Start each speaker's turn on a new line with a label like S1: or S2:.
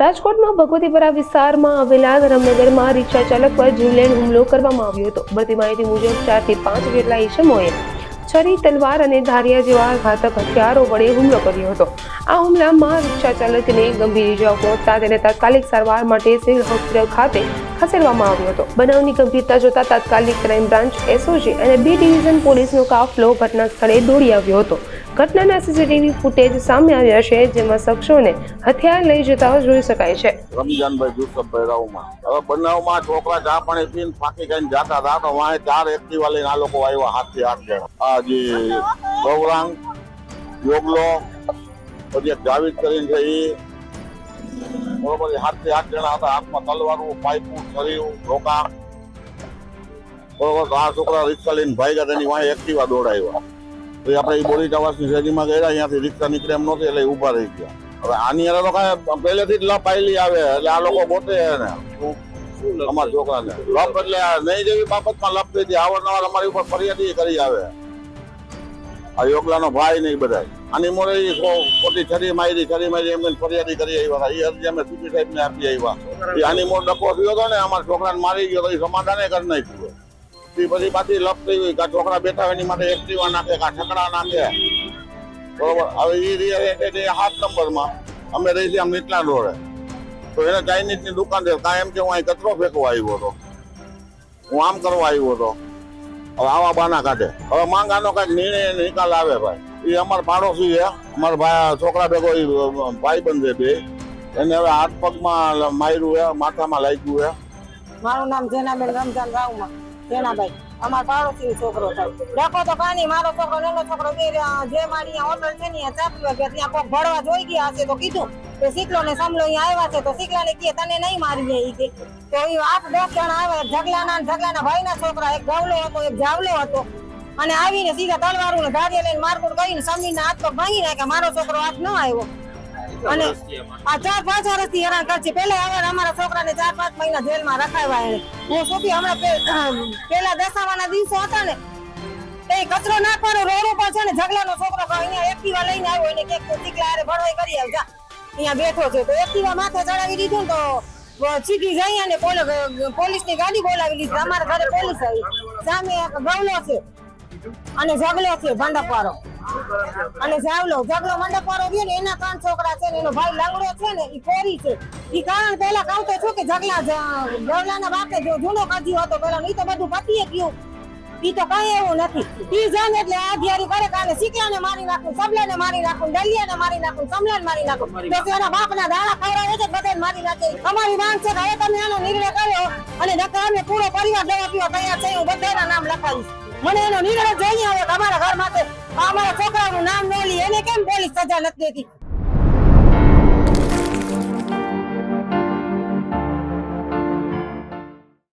S1: રાજકોટમાં ભગવતીપરા વિસ્તારમાં આવેલા ધરમનગરમાં રિક્ષા ચાલક પર જીવલેણ હુમલો કરવામાં આવ્યો હતો. મળતી માહિતી મુજબ ચારથી પાંચ જેટલા ઈસમોએ છરી, તલવાર અને ધારિયા જેવા ઘાતક હથિયારો વડે હુમલો કર્યો હતો. આ હુમલામાં રિક્ષા ચાલકને ગંભીર ઇજાઓ પહોંચતા તેને તાત્કાલિક સારવાર માટે સિવિલ હોસ્પિટલ ખાતે ખસેડવામાં આવ્યો હતો. બનાવની ગંભીરતા જોતા તાત્કાલિક ક્રાઇમ બ્રાન્ચ એસઓજી અને બી ડિવિઝન પોલીસનો કાફલો ઘટના સ્થળે દોડી આવ્યો હતો. ઘટનાના સીસીટીવી ફૂટેજ સામે આવ્યા છે, જેમાં શખ્સોને હથિયાર લઈ જતા જોઈ શકાય છે.
S2: રમજાનભાઈ જુસફભાઈ રાવમાં હવે બનાવમાં છોકરા ચા પાણી પીને ફાંકી ખાઈને જાતા હતા, તો વાંહે ચાર એક્ટિવા લઈને આ લોકો આવ્યા હાથથી હાથ જણા આ જે ગૌરાંગ, યોગલો, પછી જાવીદ કરીને છે એ બરોબર હાથથી હાથ જણા હતા. હાથમાં તલવારું પાઇપું છરીયું રોકાણ બરોબર આ છોકરા રિક્ષા લઈને ભાઈ ગયા તેની વાંહે એક્ટિવા દોડાવ્યા. તો આપણે એ બોરી ટાવાસની શેરીમાં ગયા અહીંયાથી રિક્ષા નીકળે એમ નહોતી એટલે ઊભા રહી ગયા. હવે આની અંદર તો કાંઈ પહેલેથી જ લપ આવેલી આવે. એટલે આ લોકો પોતે ને અમારા છોકરાને. લપ એટલે નહીં જેવી બાબતમાં લપ થઈ હતી. અવારનવાર અમારી ઉપર ફરિયાદી કરી આવે. આ યોગલાનો ભાઈ નહીં બધા આની મોરે ખોટી છરી મારી છરી મારી, એમને ફરિયાદી કરી આવ્યા એ અરજી અમે સીપી સાહેબ ને આપી આવ્યા. એ આની મોર ડકો થયો હતો ને, અમારા છોકરાને મારી ગયો તો એ સમાધાને કરી નાખ્યું એ પછી પાછી લપ થઈ ગઈ કાં છોકરા બેઠા હોય એની માટે એક્ટિવા નાખે કાં ઠકડા નાખે. બરોબર? હવે એ રિયલ હાથ નંબરમાં. અમે રહી છીએ આમ એટલા રોડે તો એને ચાઇનીઝની દુકાન છે. કાંઈ એમ કે હું અહીં કચરો ફેંકવા આવ્યો હતો. હું આમ કરવા આવ્યો હતો. હવે આવા બાના કાઢે. હવે માંગાનો કાંઈક નિર્ણય નિકાલ આવે ભાઈ. એ અમારા પાડોશી છે. અમારા ભાઈ છોકરા ભેગો ભાઈ બંધ બે. એને હવે હાથ પગમાં માર્યું છે, માથામાં લાગ્યું છે.
S3: મારું નામ જેનાબેન રમજાન રાવમાં, જેનાભાઈ. અમાર પાડોશી છોકરો થાય ડકો તો કાની, મારો છોકરો, નેનો છોકરો જે મારી હોટલ છે ને, ત્યાં ચાપી ત્યાં કોક ભરવા જોઈ ગયા હશે તો કીધું. કે શીખલો ને સમલો અહીંયા આવ્યા છે તો શીખલા ને કહે તને નહીં મારી ઈ કે. તો એ આઠ દસ જણા આવે ઝગલાના ને ઝગલાના ભાઈના છોકરા એક ગવલો હતો એક જાવલો હતો. અને આવીને સીધા તલવારું ને ગાડીએ લઈને મારકુટ કરીને સમીરના હાથ પગ ભાંગી નાખ્યા મારો છોકરો હાથ ન આવ્યો. અને આ ચાર પાંચ વર્ષથી હેરાન કરશે પેલા હવે અમારા છોકરાને ચાર પાંચ મહિના જેલમાં રખાવ્યા એને હું સુધી હમણાં પેલા દસાવાના દિવસો હતા ને એ કચરો નાખવાનો રોડ ઉપર છે ને ઝગલાનો છોકરો અહીંયા એક્ટિવા લઈને આવ્યો એને કે ચીકલા હારે ભરવાઈ કરી આવ જા અહીંયા બેઠો છે. તો એક્ટિવા માથે ચડાવી દીધું તો સીધી જઈ અને પોલીસની ગાડી બોલાવી દીધી અમારા ઘરે પોલીસ આવી. સામે ગવલો છે અને ઝગલો છે ભંડપવારો અને જાવલો ઝગલો મંડપવારો રહ્યો ને એના ત્રણ છોકરા છે ને એનો ભાઈ લંગડો છે ને ઈ કોરી છે. ઈ કારણ પેલા કહું તો છું કે ઝગલા ગવલાના બાપે જો જૂનો કાઢ્યો હતો પેલા નહીં તો બધું પતીએ ગયું. ઈ તો કઈ એવું નથી. ઈ જન એટલે આ ધ્યારી કરે કાલે શીકલાને મારી નાખું સબલાને મારી નાખું ડલિયાને મારી નાખું સમલાને મારી નાખું. તો તેના બાપના દાણા ખવડાવે છે બધાને મારી નાખે. અમારી માંગ છે હવે તમે આનો નિર્ણય કર્યો અને નકર અમે પૂરો પરિવાર દવા પીવા તૈયાર છે હું બધાના નામ લખાવીશ. મને એનો નિર્ણય જોઈએ હવે તમારા ઘર માટે. અમારા છોકરાનું નામ ન લી એને કેમ પોલીસ સજા નથી દેતી?